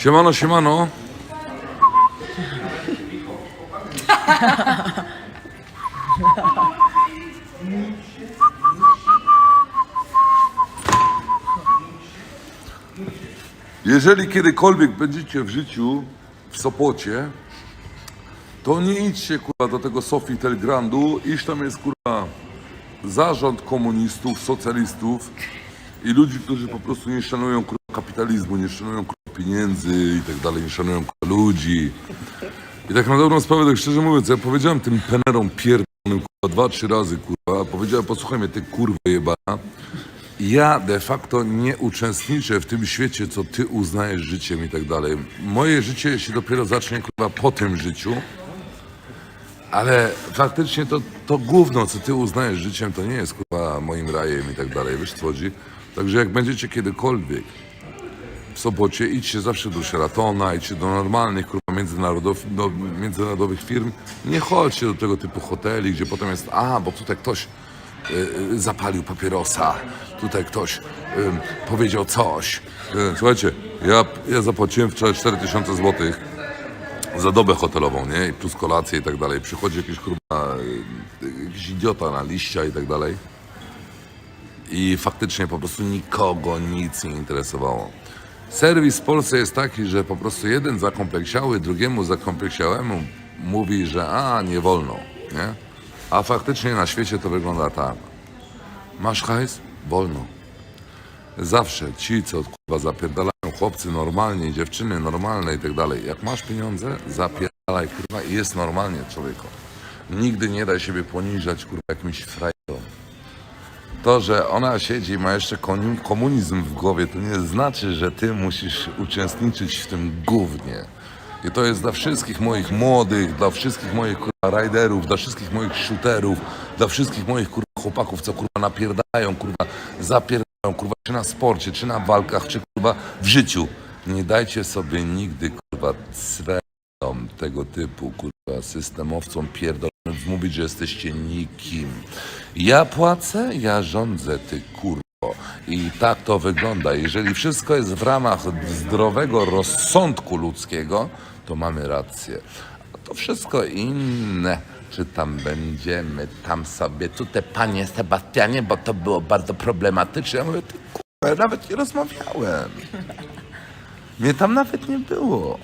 Siemano, siemano. Jeżeli kiedykolwiek będziecie w życiu w Sopocie, to nie idźcie kurwa do tego Sofii Telgrandu, iż tam jest kurwa zarząd komunistów, socjalistów i ludzi, którzy po prostu nie szanują kurwa kapitalizmu, nie szanują kurwa pieniędzy i tak dalej, nie szanują ludzi. I tak na dobrą sprawę, tak szczerze mówiąc, ja powiedziałem tym penerom pierdolonym kurwa dwa, trzy razy kurwa, powiedziałem, posłuchaj mnie ty kurwa jebana, ja de facto nie uczestniczę w tym świecie, co ty uznajesz życiem i tak dalej. Moje życie się dopiero zacznie kurwa po tym życiu, ale faktycznie to, to gówno, co ty uznajesz życiem, to nie jest kurwa moim rajem i tak dalej, wiesz co chodzi? Także jak będziecie kiedykolwiek Sopocie, idźcie zawsze do Sheratona, idźcie do normalnych kurwa międzynarodowych, do międzynarodowych firm. Nie chodźcie do tego typu hoteli, gdzie potem jest, a, bo tutaj ktoś y, y, zapalił papierosa, tutaj ktoś y, powiedział coś. Y, słuchajcie, ja, ja zapłaciłem wczoraj 4000 złotych za dobę hotelową, nie? I plus kolację i tak dalej. Przychodzi jakiś kurwa, y, jakiś idiota na liścia i tak dalej. I faktycznie po prostu nikogo nic nie interesowało. Serwis w Polsce jest taki, że po prostu jeden zakompleksiały drugiemu zakompleksiałemu mówi, że a, nie wolno, nie? A faktycznie na świecie to wygląda tak. Masz hajs? Wolno. Zawsze ci, co kurwa zapierdalają chłopcy normalnie, dziewczyny normalne i tak dalej. Jak masz pieniądze, zapierdalaj kurwa i jest normalnie człowieku. Nigdy nie daj siebie poniżać kurwa jakimś frajerom. To, że ona siedzi i ma jeszcze komunizm w głowie, to nie znaczy, że ty musisz uczestniczyć w tym gównie. I to jest dla wszystkich moich młodych, dla wszystkich moich kurwa riderów, dla wszystkich moich shooterów, dla wszystkich moich kurwa chłopaków, co kurwa napierdają, kurwa zapierdają, kurwa czy na sporcie, czy na walkach, czy kurwa w życiu. Nie dajcie sobie nigdy kurwa cwerom tego typu kurwa systemowcom pierdolonym wmówić, że jesteście nikim. Ja płacę, ja rządzę, ty kurwo. I tak to wygląda. Jeżeli wszystko jest w ramach zdrowego rozsądku ludzkiego, to mamy rację. A to wszystko inne, czy tam będziemy, tam sobie, tutaj panie Sebastianie, bo to było bardzo problematyczne. Ja mówię, ty kurwa, nawet nie rozmawiałem. Mnie tam nawet nie było.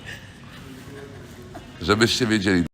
Żebyście wiedzieli,